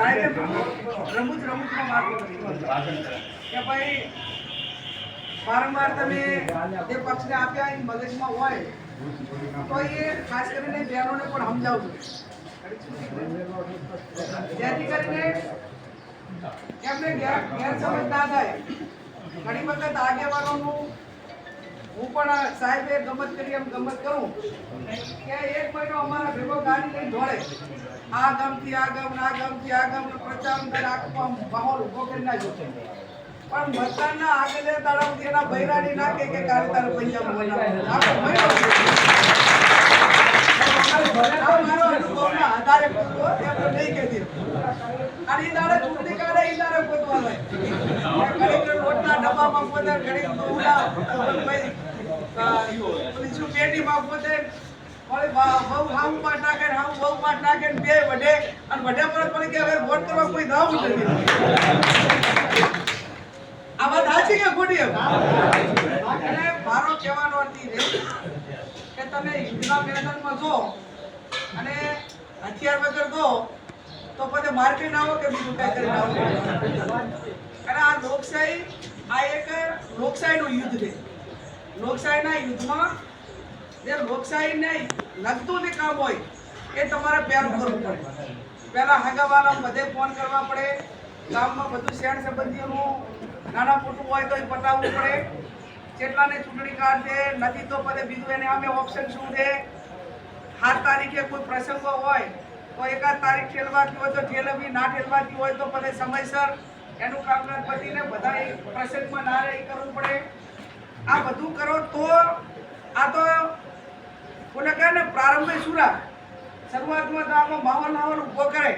સાહેબે રમૂજ રમૂજમાં વાત કે ભાઈ, વારંવાર તમે જે પક્ષને આપ્યા એ મગજમાં હોય, તો એ ખાસ કરીને બહેનોને પણ સમજાવજો. જેથી કરીને એમને ગેર ગેરસમજ ના થાય. ઘણી વખત આગેવાનોનું હું પણ સાહેબે ગમત કરી, એમ ગમત કરું. કે એક મહિનો અમારા ભેગો ગાડી લઈને દોડે. આ ગામથી આ ગામ, આ ગામથી આ ગામ, પ્રચાર આખો માહોલ ઊભો કરી નાખ્યો પણ મતદાનના આગળ દાડા એના બૈરાની નાખે કે કાલે તારે પંજાબ અનુભવના આધારે શું પેટીમાં વળી વા- વહુ હાઉમાં નાખે હાઉ વહુમાં નાખે બે વઢે, અને વઢ્યા પર વળી કે હવે વોટ કરવા કોઈ જ નથી. આ વાત સાચી કે ખોટી મારો કહેવાનો કે તમે યુદ્ધના મેદાનમાં જો અને હથિયાર વગર દો તો પછી માર્કેટ આવો કે આ લોકશાહી આ એક લોકશાહીનું યુદ્ધ છે. લોકશાહીના યુદ્ધમાં જે લોકશાહીને લગતું જે કામ હોય, એ તમારે પહેલું કરવું પડે. પહેલા હગાવાલા બધે ફોન કરવા પડે. ગામમાં બધું શેણ સંબંધીઓનું નાના મોટું હોય તો એ પતાવવું પડે. જેટલાને ચૂંટણી કાર્ડ છે, નથી તો પછી બીજું એને અમે ઓપ્શન શું છે? સાત તારીખે કોઈ પ્રસંગો હોય, તો એકાદ તારીખ ઠેલવાતી હોય તો ઠેલવી, ના ઠેલવાતી હોય તો પછી સમયસર એનું કામકાજ પતીને બધા એ પ્રસંગમાં ના રહે કરવું પડે. આ બધું કરો તો આ તો કોને કહે ને, પ્રારંભે સુરા શરૂઆતમાં તો આમાં બાવન માહોલ ઊભો કરે,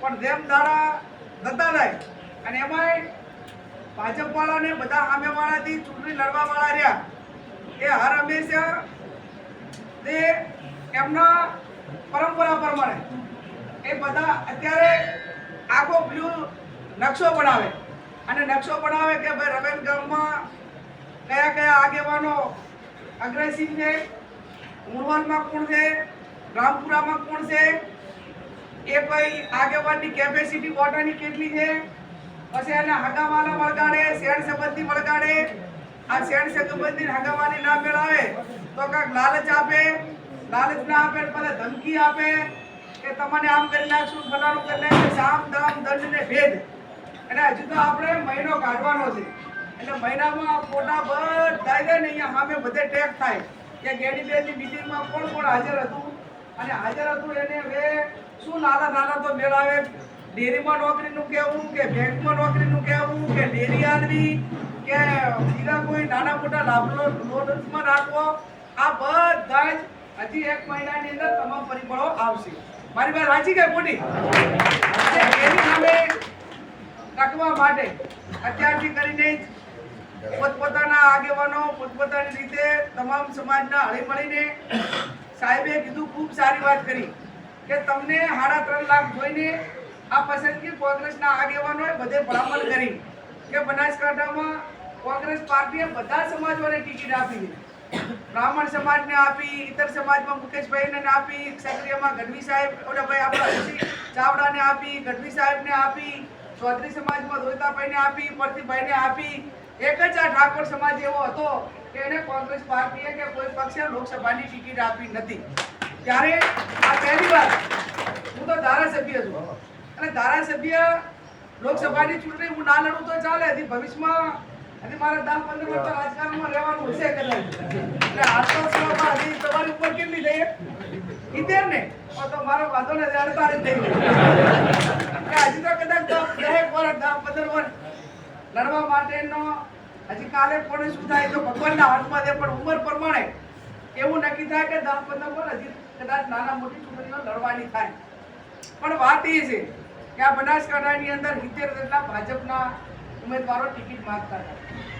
પણ જેમ દાડા જતા જાય, અને એમાંય ભાજપવાળાને બધા સામેવાળાથી ચૂંટણી લડવા વાળા રહ્યા. એ હર હંમેશા તે એમના પરંપરા પ્રમાણે. એ બધા અત્યારે આખો બ્લુ નકશો બનાવે. અને નકશો બનાવે કે ભાઈ રવેલ ગામમાં કયા કયા આગેવાનો અગ્રેસિવ છે? મુરવાલમાં કોણ છે? રામપુરામાં કોણ છે? એ કોઈ આગેવાનની કેપેસિટી વોટરની કેટલી છે? પછી એને હગાવાલા વળગાડે, શેણ સંબંધી વળગાડે. આ શેણ સંબંધી હગાવાની ના મેળાવે તો કાંક લાલચ આપે. લાલચ ના આપે પછી ધમકી આપે કે તમને આમ કરી નાખશું ફલાણું કરી નાખશું. સામ દામ દંડ ને ભેદ. અને હજુ તો આપણે મહિનો કાઢવાનો છે. એટલે મહિનામાં ફોટા બધા છે ને અહીંયા સામે બધે ટેક થાય. કે ગેડી ગેડીબેનની મિટિંગમાં કોણ કોણ હાજર હતું? અને હાજર હતું એને હવે શું નાના નાના તો મેળાવે? ડેરીમાં નોકરીનું કહેવું કે બેંકમાં નોકરીનું કહેવું કે ડેરી આલવી કે બીજા કોઈ નાના મોટા લાભ લોનમાં રાખવો? આ બધા જ હજી એક મહિનાની અંદર તમામ પરિબળો આવશે. મારી પાસે રાજી કે મોટી? એની સામે રાખવા માટે અત્યારથી કરીને પોતપોતાના આગેવાનો પોતપોતાની રીતે તમામ સમાજના હળીમળીને સાહેબે કીધું, ખૂબ સારી વાત કરી કે તમને સાડા ત્રણ લાખ જોઈને આ પસંદગી કોંગ્રેસના આગેવાનોએ બધે ભલામણ કરી કે બનાસકાંઠામાં કોંગ્રેસ પાર્ટીએ બધા સમાજોને ટિકિટ આપી બ્રાહ્મણ સમાજને આપી ઇતર સમાજમાં મુકેશભાઈને આપી, ક્ષત્રિયમાં ગઢવી સાહેબ ઓલા ભાઈ આપણા ચાવડાને આપી, ગઢવી સાહેબને આપી, ચૌધરી સમાજમાં દોયતાભાઈને આપી પ્રતિભાઈને આપી એક જ આ ઠાકોર સમાજ એવો હતો કે એને કોંગ્રેસ પાર્ટીએ કે કોઈ પક્ષે લોકસભાની ટિકિટ આપી નથી. ત્યારે આ પહેલી વાર હું તો ધારાસભ્ય છું. અને ધારાસભ્ય લોકસભાની ચૂંટણી હું ના લડું તો ચાલે, હજી ભવિષ્યમાં હજી મારે દસ પંદર વર્ષ રાજકારણમાં રહેવાનું હશે કદાચ. એટલે હાલ તો સભામાં હજી તમારી ઉપર કેટલી લઈએ ઇતેર ને તો મારો વાંધો ને અડતાળીસ થઈ ગયો હજી તો કદાચ દસ દસેક વર્ષ, દસ, પંદર વર્ષ લડવા માટેનો હજી કાલે કોને શું થાય તો ભગવાનના હાથમાં છે પણ ઉંમર પ્રમાણે એવું નક્કી થાય કે દસ પંદર પર હજી કદાચ નાના મોટી છોકરીઓ લડવાની થાય. પણ વાત એ છે કે આ બનાસકાંઠાની અંદર સિત્તેર જેટલા ભાજપના ઉમેદવારો ટિકિટ માગતા હતા.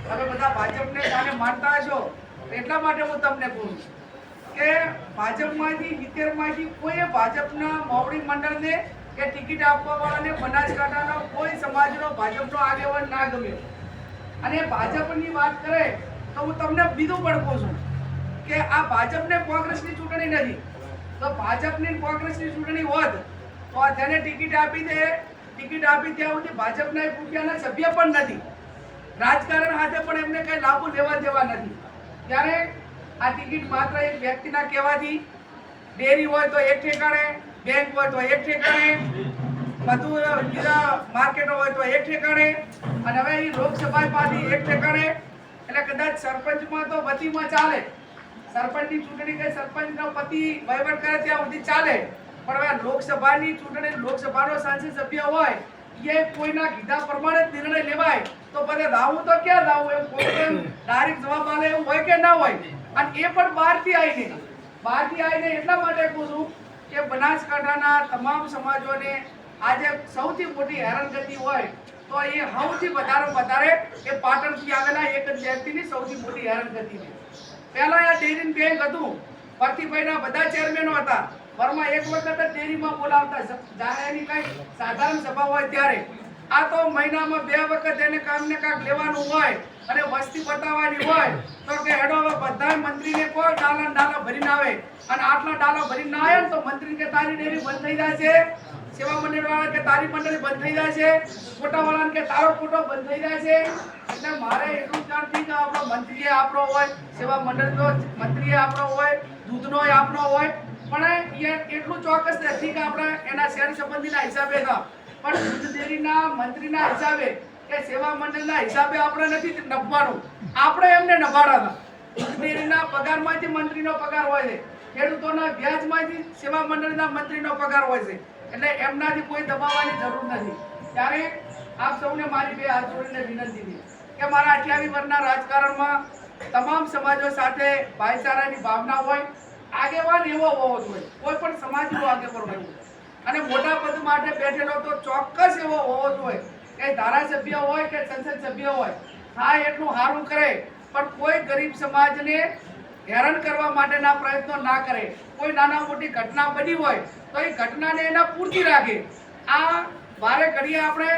તમે બધા ભાજપને કાલે માનતા હશો એટલા માટે હું તમને કહું છું કે ભાજપમાંથી સિત્તેરમાંથી કોઈએ ભાજપના મોવડી મંડળને કે ટિકિટ આપવા વાળાને બનાસકાંઠાનો કોઈ સમાજનો, ભાજપનો આગેવાન ના ગમ્યો અને ભાજપની વાત કરે તો હું તમને બીજું પણ કહું છું કે આ ભાજપને કોંગ્રેસની ચૂંટણી નથી. તો ભાજપની કોંગ્રેસની ચૂંટણી હોત તો જેને ટિકિટ આપી છે ટિકિટ આપી ત્યાં સુધી ભાજપના ભૂખ્યાના સભ્ય પણ નથી. રાજકારણ હાથે પણ એમને કંઈ લાભો લેવા દેવા નથી. ત્યારે આ ટિકિટ માત્ર એક વ્યક્તિના કહેવાથી ડેરી હોય તો એક ઠેકાણે બેંક હોય તો એક ઠેકાણે, બધું બીજા માર્કેટો હોય તો એક ઠેકાણે, અને હવે એ લોકસભા પાર્ટી એક ઠેકાણે. એટલે કદાચ સરપંચમાં તો વતીમાં ચાલે. સરપંચની ચૂંટણી કે સરપંચનો પતિ વહીવટ કરે ત્યાં સુધી ચાલે. પણ હવે લોકસભાની ચૂંટણી, લોકસભાનો સાંસદ સભ્ય હોય, એ કોઈના કીધા પ્રમાણે જ નિર્ણય લેવાય. તો પછી લાવું તો ક્યાં લાવું? એમ કોઈ ડાયરેક્ટ જવાબ આવે એવું હોય કે ના હોય. અને એ પણ બહારથી આવીને બહારથી આવીને એટલા માટે કહું છું કે બનાસકાંઠાના તમામ સમાજોને આજે સૌથી મોટી હેરાનગતિ હોય તો એ સૌથી વધારે વધારે એ પાટણથી આવેલા એક જ વ્યક્તિની સૌથી મોટી હેરાનગતિ છે. પહેલા આ ડેરી બેંક હતું, ભરતીભાઈના બધા ચેરમેનો હતા. વર્મા એક વખત જ ડેરીમાં બોલાવતા જાહેરની કઈ સાધારણ સભા હોય ત્યારે આ તો મહિનામાં બે વખત એને કામને કામ લેવાનું હોય અને વસ્તી બતાવવાની હોય, તો કે હેડો હવે બધા મંત્રીને કહો ડાલા ડાલા ભરીને આવે. અને આટલા ડાલા ભરીને ના આવે તો મંત્રી કે તારી ડેરી બંધ થઈ જાય છે સેવા મંડળ વાળા કે તારી મંડળી બંધ થઈ જશે. ફોટા વાળા કે તારો ફોટો બંધ થઈ જાય છે એટલે મારે એટલું જ જાણથી કે આપણો મંત્રીએ આપણો હોય, સેવા મંડળનો મંત્રીએ આપણો હોય, દૂધનો આપણો હોય. પણ એટલું ચોક્કસ નથી કે આપણે એના શેર સંબંધીના હિસાબે ના. પણ દૂધ ડેરીના મંત્રીના હિસાબે કે સેવા મંડળના હિસાબે આપણે નથી નભવાનું. આપણે એમને નભાડાના દૂધ ડેરીના પગારમાંથી મંત્રીનો પગાર હોય છે. ખેડૂતોના વ્યાજમાંથી સેવા મંડળના મંત્રીનો પગાર હોય છે. એટલે એમનાથી કોઈ દબાવવાની જરૂર નથી. ત્યારે આપ સૌને મારી બે હાથ જોડીને વિનંતી છે કે મારા અઠ્યાવીસ વર્ષના રાજકારણમાં તમામ સમાજો સાથે ભાઈચારાની ભાવના હોય, આગેવાન એવો હોવો જોઈએ. કોઈ પણ સમાજનો આગેવાન હોય અને મોટા પદ માટે બેઠેલો તો ચોક્કસ એવો હોવો જોઈએ કે ધારાસભ્ય હોય કે સંસદ સભ્ય હોય. હા, એટલું સારું કરે, પણ કોઈ ગરીબ સમાજને હેરાન કરવા માટેના પ્રયત્નો ના કરે. કોઈ નાના મોટી ઘટના બની હોય તો એ ઘટનાને એના પૂરતી રાખે. આ વારે ઘડીએ આપણે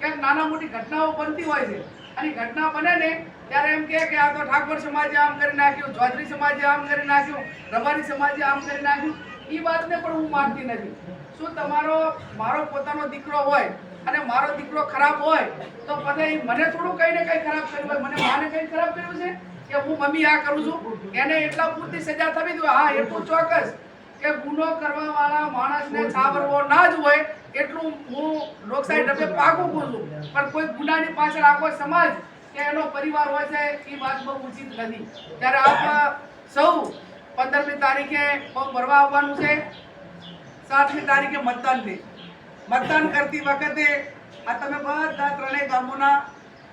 ક્યાંક નાના મોટી ઘટનાઓ બનતી હોય છે. અને ઘટના બને ને ત્યારે એમ કે આ તો ઠાકોર સમાજે આમ કરી નાખ્યું, ચૌધરી સમાજે આમ કરી નાખ્યું, રબારી સમાજે આમ કરી નાખ્યું. એ વાતને પણ હું માનતી નથી. શું તમારો, મારો પોતાનો દીકરો હોય અને મારો દીકરો ખરાબ હોય, તો પછી મને થોડું કઈ ને કઈ ખરાબ કર્યું હોય, મને માને કઈ ખરાબ કર્યું છે કે હું મમ્મી આ કરું છું? એને એટલા પૂરતી સજા થવી જોઈએ. હા એટલું ચોક્કસ કે ગુનો કરવા વાળા માણસને છાવરવો ના જ હોય એટલું હું લોકશાહી ઢબે પાકું કહું છું. પણ કોઈ ગુનાની પાછળ આખો સમાજ કે એનો પરિવાર હોય છે, એ વાત બહુ ઉચિત નથી. ત્યારે આપ સૌ પંદરમી તારીખે બહુ ભરવા આવવાનું છે. સાતમી તારીખે મતદાન છે. મતદાન કરતી વખતે આ તમે બધા ત્રણેય ગામોના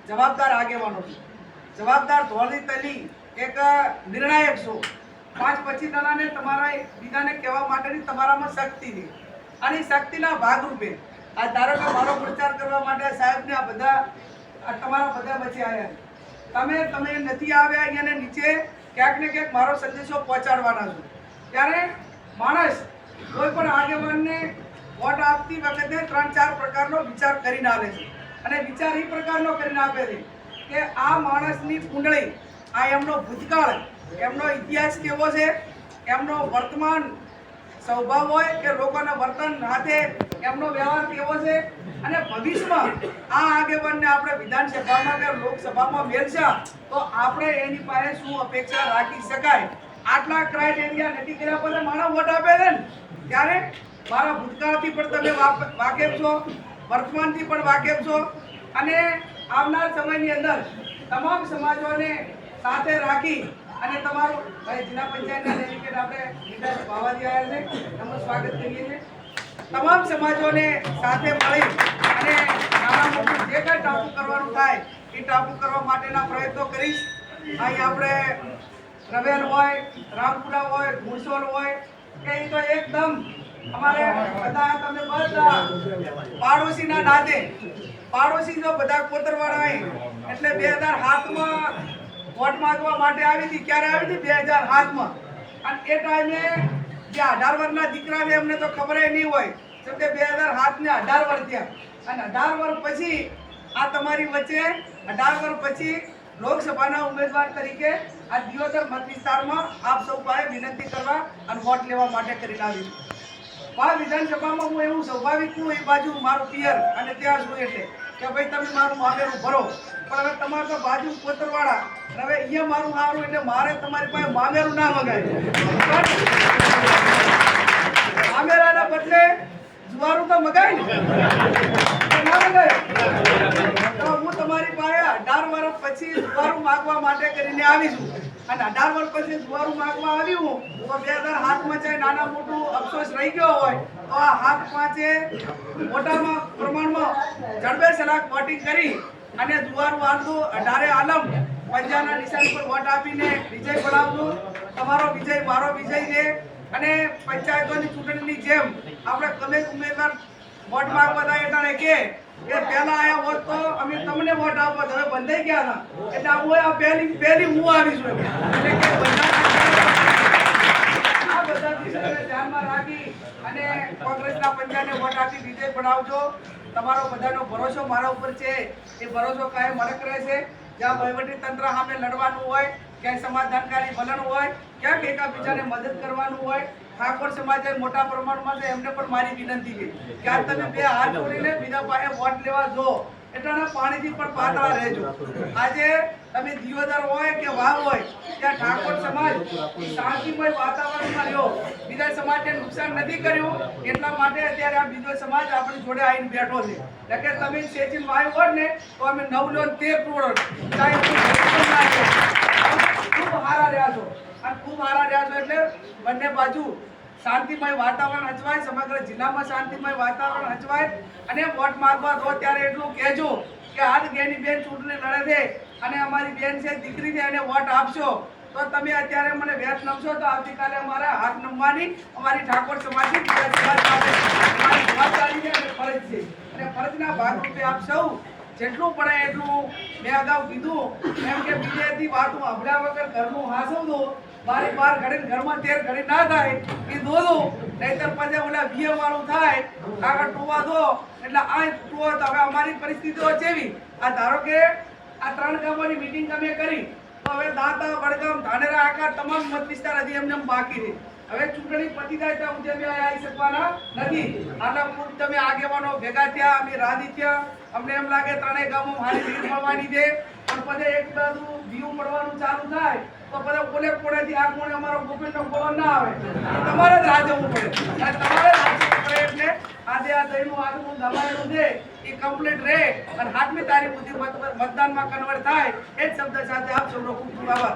જવાબદાર આગેવાનો છો. જવાબદાર ધોરણી તલી એક નિર્ણાયક છો. પાંચ પચીસ જણાને તમારા બીજાને કહેવા માટેની તમારામાં શક્તિ છે. અને શક્તિના ભાગરૂપે આ ધારો કે મારો પ્રચાર કરવા માટે સાહેબને આ બધા આ તમારા બધા વચ્ચે આવ્યા તમે તમે નથી આવ્યા અહીંયાને નીચે ક્યાંક ને ક્યાંક મારો સંદેશો પહોંચાડવાના છો. ત્યારે માણસ કોઈ પણ આગેવાનને વોટ આપતી વખતે ત્રણ ચાર પ્રકારનો વિચાર કરીને આવે છે. અને વિચાર એ પ્રકારનો કરીને આપે છે કે આ માણસની કુંડળી, આ એમનો ભૂતકાળ, એમનો ઇતિહાસ કેવો છે, એમનો વર્તમાન સ્વભાવ હોય કે લોકોના વર્તન સાથે એમનો વ્યવહાર કેવો છે, અને ભવિષ્યમાં આ આગેવાનને આપણે વિધાનસભામાં કે લોકસભામાં મેળશા તો આપણે એની પાસે શું અપેક્ષા રાખી શકાય આટલા ક્રાઇટેરિયા નથી કર્યા પછી મારા વોટ આપે છે ને. ત્યારે મારા ભૂતકાળથી પણ તમે વાકેફ છો, વર્તમાનથી પણ વાકેફ છો. અને આવનાર સમયની અંદર તમામ સમાજોને સાથે રાખી અને તમારું ભાઈ જિલ્લા પંચાયતના ડેલિગેટ આપણે વિકાસ ભાવાજી આવ્યા છે. એમનું સ્વાગત કરીએ છીએ. તમામ સમાજોને સાથે મળી અને નાના મોટું જે કાંઈ ટાપુ કરવાનું થાય, એ ટાપુ કરવા માટેના પ્રયત્નો કરીશ. અહીં આપણે રવેલ હોય, રામપુરા હોય ઘુડસોલ હોય, કે એ તો એકદમ અમારે બધા તમે બધા પાડોશીના નાતે પાડોશી જો બધા કોતરવાળા હોય એટલે બે હજાર સાતમાં વોટ માંગવા માટે આવી હતી, ક્યારે આવી હતી? બે હજાર સાતમાં અને એ ટાઈમે જે અઢાર વર્ષના દીકરા છે એમને તો ખબર નહીં હોય તો કે બે હજાર સાતને અઢાર વર્ષ થયા. અને અઢાર વર્ષ પછી આ તમારી વચ્ચે અઢાર વર્ષ પછી લોકસભાના ઉમેદવાર તરીકે આ દિયોદર મત વિસ્તારમાં આપ સૌ પાસે વિનંતી કરવા અને વોટ લેવા માટે કરીને આવી મારા વિધાનસભામાં હું એવું સ્વાભાવિક છું, એ બાજુ મારું પિયર અને ત્યાં છું એટલે કે ભાઈ તમે મારું મામેરું ભરો. પણ હવે તમારે તો બાજુ કોતરવાળા હવે અહીંયા મારું સારું એટલે મારે તમારી પાસે મામેરું ના મગાય મામેરાના બદલે જુવારું તો મગાય ને. ના મગાય. તો હું તમારી પાસે અઢાર વર્ષ પછી જુવારું માગવા માટે કરીને આવી છું. અને અઢાર વર્ષ પછી જુવારું માગવા આવી હું, તો બે હજાર હાથમાં ચાહે નાના મોટું અફસોસ રહી ગયો હોય, તો આ હાથ પાંચે મોટામાં પ્રમાણમાં જડબે સલાક વોટિંગ કરી અને જુવારું આંદો અઢારે આલમ, પંજાના નિશાન પર વોટ આપીને વિજય બનાવજો તમારો વિજય, મારો વિજય છે. અને પંચાયતોની ચૂંટણીની જેમ આપણે કમે ઉમેદવાર વોટ માંગવા થાય એટલે કે કે પહેલા આયા હોત તો અમે તમને વોટ આપવા હવે બંધાઈ ગયા હતા. એટલે હું આ પહેલી પહેલી હું આવી છું. એટલે કે બધા આ બધા વિષયોને ધ્યાનમાં રાખી અને કોંગ્રેસના પંજાને વોટ આપી વિજય બનાવજો તમારો બધાનો ભરોસો મારા ઉપર છે. એ ભરોસો કાયમ અડક રહેશે. જ્યાં વહીવટી તંત્ર સામે લડવાનું હોય, ક્યાંય સમાધાનકારી વલણ હોય, ક્યાંક એકાબીજાને મદદ કરવાનું હોય ઠાકોર સમાજે મોટા પ્રમાણમાં છે, એમને પણ મારી વિનંતી છે કે આ તમે બે હાથ જોડીને બીજા પાસે વોટ લેવા જો, એટલાના પાણીથી પણ પાતળા રહેજો. આજે તમે દિયોદર હોય કે વાવ હોય, ત્યાં ઠાકોર સમાજ શાંતિમય વાતાવરણમાં રહ્યો. બીજા સમાજને નુકસાન નથી કર્યું, એટલા માટે અત્યારે આ બીજો સમાજ આપણી જોડે આવીને બેઠો છે. એટલે કે તમે સેચિન વાયુ હોય ને, તો અમે નવ લોન તેર કરોડ. ખૂબ સારા રહ્યા છો. અને ખૂબ હારા રહ્યા છો એટલે બંને બાજુ શાંતિમય વાતાવરણ હચવાય સમગ્ર જિલ્લામાં શાંતિમય વાતાવરણ હચવાય અને વોટ મારવા દો ત્યારે એટલું કહેજો કે હાથ ગેની બેન ચૂંટણી લડે છે અને અમારી બેન છે, દીકરી છે એને વોટ આપશો. તો તમે અત્યારે મને વેચ નમશો તો આવતીકાલે અમારે હાથ નમવાની અમારી ઠાકોર સમાજની ફરજ છે. અને ફરજના ભાગરૂપે આપ સૌ જેટલું પડે એટલું મેં અગાઉ કીધું. એમ કે બીજેથી વાતું સાંભળ્યા વગર ઘરનું હાસવતું બારી બાર ઘડીને ઘરમાં તેર ઘડી ના થાય, એ દોધું નહીતર પછી ઓલા વીએ વાળું થાય. આગળ ટોવા દો એટલે આ ટોવો તો હવે અમારી પરિસ્થિતિઓ જેવી આ ધારો કે આ ત્રણ ગામોની મિટિંગ અમે કરી. તો હવે દાંતા, વડગામ, ધાનેરા આકાર તમામ મત વિસ્તાર હજી એમને એમ બાકી છે. હવે ચૂંટણી પતી જાય તો હું જેમ આવી શકવાના નથી. આટલા ખૂબ તમે આગેવાનો ભેગા થયા, અમે રાજી થયા. અમને એમ લાગે ત્રણેય ગામો મારી ભીડ મળવાની છે. પણ પછી એક બાજુ વ્યૂ મળવાનું ચાલુ થાય. તો બધા કોને કોણેથી આ કોણે અમારો ગોપીનો ગોળો ના આવે. તમારે જ રાજવું પડે. અને તમારે રાહ જવું પડે એટલે આજે આ દહીંનું આગવું દબાયેલું છે, એ કમ્પ્લીટ રહે અને હાથમી તારીખ સુધી મત- મતદાનમાં કન્વર્ટ થાય. એ જ શબ્દ સાથે આપ સૌનો ખૂબ ખૂબ આભાર.